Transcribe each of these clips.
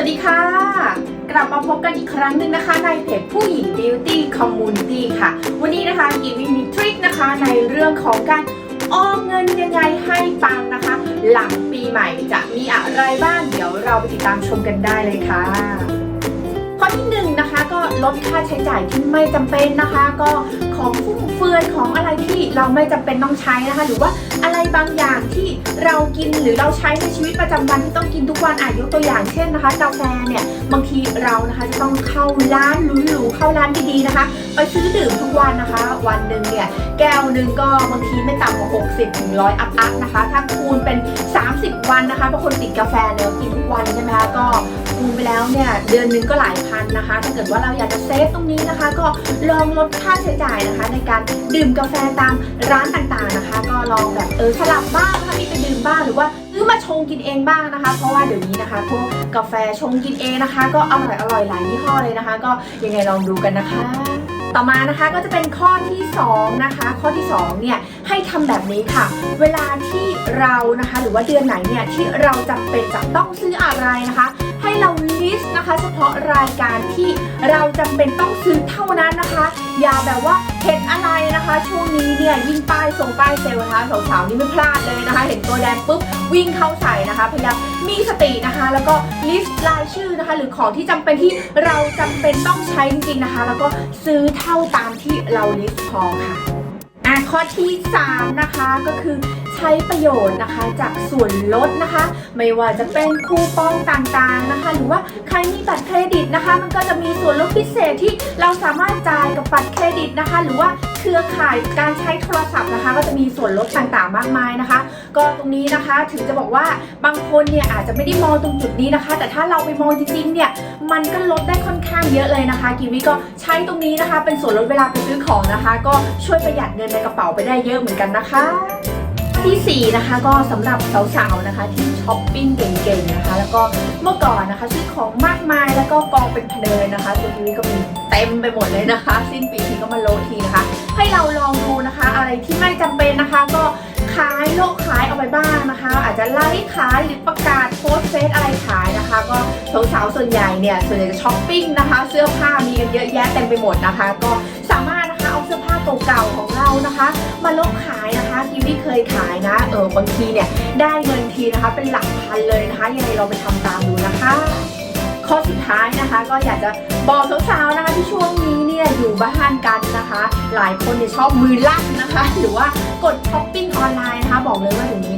วัสดีค่ะ กลับมาพบกันอีกครั้งหนึ่งนะคะ ในเพจผู้หญิง Beauty Community ค่ะ วันนี้นะคะกิมมีทริคนะคะในเรื่องของการออมเงินยังไงให้ปังนะคะ หลังปีใหม่จะมีอะไรบ้างเดี๋ยวเราไปติดตามชมกันได้เลยค่ะ ข้อที่หนึ่งนะคะก็ลดค่าใช้จ่ายที่ไม่จำเป็นนะคะ ก็ เราไม่จำเป็นต้องใช้นะคะ หรือว่าอะไรบางอย่างที่เรากินหรือเราใช้ในชีวิตประจำวันที่ต้องกินทุกวันอะยกตัวอย่างเช่นนะคะกาแฟเนี่ยบางทีเรานะคะจะต้องเข้าร้านหรูๆเข้าร้านดีๆนะคะ ไปซื้อดื่มทุกวันนะคะ วันหนึ่งเนี่ยแก้วหนึ่งก็บางทีไม่ต่ำกว่า60ถึงร้อยอัพๆนะคะ ถ้าคูณเป็น 30 วันนะคะบางคนติดกาแฟเนี่ยกินทุกวันใช่ไหมคะก็คูณไปแล้วเนี่ยเดือนนึงก็หลายพันนะคะ ถ้าเกิดว่าเราอยากจะเซฟตรงนี้นะคะ ก็ลองลดค่าใช้จ่ายนะคะ ในการดื่มกาแฟตามร้านต่างๆนะคะ ก็ลองแบบเออสลับบ้างนะคะมีไปดื่มบ้างหรือว่าซื้อมาชงกินเองบ้างนะคะ เพราะว่าเดี๋ยวนี้นะคะพวกกาแฟชงกินเองนะคะ ก็อร่อยอร่อยหลายยี่ห้อเลยนะคะ ก็ยังไงลองดูกันนะคะต่อมานะคะก็จะเป็นข้อที่สองนะคะข้อที่สองเนี่ยให้ทำแบบนี้ค่ะ เวลาที่เรานะคะ หรือว่าเดือนไหนเนี่ยที่เราจำเป็นจะต้องซื้ออะไรนะคะ ให้เราลิสต์นะคะ เฉพาะรายการที่เราจำเป็นต้องซื้อเท่านั้นนะคะ อย่าแบบว่าเห็นอะไรนะคะ ช่วงนี้เนี่ยยิ่งป้ายส่งป้ายเซลล์นะคะสาวๆนี่ไม่พลาดเลยนะคะ เห็นตัวแดงปุ๊บวิ่งเข้าใส่นะคะพยายามมีสตินะคะ แล้วก็ลิสต์รายชื่อนะคะ หรือของที่จำเป็นที่เราจำเป็นต้องใช้จริงๆนะคะ แล้วก็ซื้อเท่าตามที่เราลิสต์พอค่ะอะข้อที่ 3 นะคะก็คือ ใช้ประโยชน์นะคะจากส่วนลดนะคะ ไม่ว่าจะเป็นคูปองต่างๆนะคะ หรือว่าใครมีบัตรเครดิตนะคะ มันก็จะมีส่วนลดพิเศษที่เราสามารถจ่ายกับบัตรเครดิตนะคะ หรือว่าเครือข่ายการใช้โทรศัพท์นะคะ ก็จะมีส่วนลดต่างๆ มากมายนะคะ ก็ตรงนี้นะคะถึงจะบอกว่าบางคนเนี่ยอาจจะไม่ได้มองตรงจุดนี้นะคะ แต่ถ้าเราไปมองจริงๆเนี่ยมันก็ลดได้ค่อนข้างเยอะเลยนะคะกิวิก็ใช้ตรงนี้นะคะ เป็นส่วนลดเวลาไปซื้อของนะคะ ก็ช่วยประหยัดเงินในกระเป๋าไปได้เยอะเหมือนกันนะคะ ที่4นะคะก็สำหรับสาวๆนะคะที่ช้อปปิ้งเก่งๆนะคะ แล้วก็เมื่อก่อนนะคะซื้อของมากมายแล้วก็กองเป็นเพลินนะคะตัวนี้ก็มีเต็มไปหมดเลยนะคะ สิ้นปีทีก็มาโลทีนะคะ ให้เราลองดูนะคะ อะไรที่ไม่จำเป็นนะคะ ก็ขายโลกขายเอาไปบ้างนะคะ อาจจะไลฟ์ขายหรือประกาศโพสเฟซอะไรขายนะคะ ก็สาวๆส่วนใหญ่เนี่ยส่วนใหญ่จะช้อปปิ้งนะคะ เสื้อผ้ามีกันเยอะแยะเต็มไปหมดนะคะ ก็สามารถ เสื้อผ้าเก่าๆของเรานะคะ มาลบขายนะคะกิวที่เคยขายนะ เออบางทีเนี่ยได้เงินทีนะคะเป็นหลักพันเลยนะคะยังไงเราไปทำตามดูนะคะข้อสุดท้ายนะคะก็อยากจะบอกสาวๆนะคะที่ช่วงนี้เนี่ยอยู่บ้านกันนะคะ หลายคนเนี่ยชอบมือลั่นนะคะ หรือว่ากดช้อปปิ้งออนไลน์นะคะ บอกเลยว่าอย่างนี้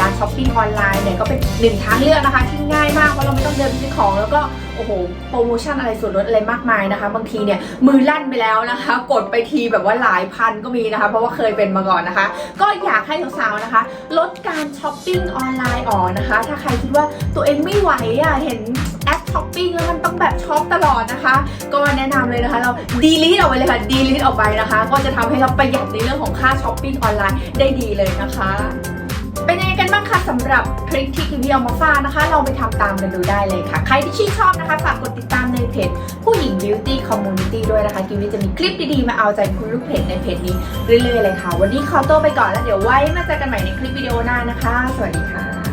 การช้อปปิ้งออนไลน์เนี่ยก็เป็นหนึ่งทางเลือกนะคะที่ง่ายมากเพราะเราไม่ต้องเดินไปซื้อของแล้วก็โอ้โหโปรโมชั่นอะไรส่วนลดอะไรมากมายนะคะ บางทีเนี่ยมือลั่นไปแล้วนะคะ กดไปทีแบบว่าหลายพันก็มีนะคะ เพราะว่าเคยเป็นมาก่อนนะคะ ก็อยากให้สาวๆนะคะ ลดการช้อปปิ้งออนไลน์ออกนะคะ ถ้าใครคิดว่าตัวเองไม่ไหวอะเห็นแอปช้อปปิ้งแล้วมันต้องแบบช็อปตลอดนะคะ ก็แนะนำเลยนะคะ เราดีลิทออกไปเลยค่ะดีลิทออกไปนะคะ ก็จะทำให้เราประหยัดในเรื่องของค่าช้อปปิ้งออนไลน์ได้ดีเลยนะคะ เป็นยังไงกันบ้างคะสำหรับคลิปที่กิวเอามาฝากนะคะ เราไปทำตามกันดูได้เลยค่ะ ใครที่ชื่นชอบนะคะ ฝากกดติดตามในเพจผู้หญิง Beauty Community ด้วยนะคะกิวจะมีคลิปดีๆ มาเอาใจคุณลูกเพจในเพจนี้เรื่อยๆเลยค่ะ วันนี้ขอตัวไปก่อนแล้วเดี๋ยวไว้มาเจอกันใหม่ในคลิปวิดีโอหน้านะคะ สวัสดีค่ะ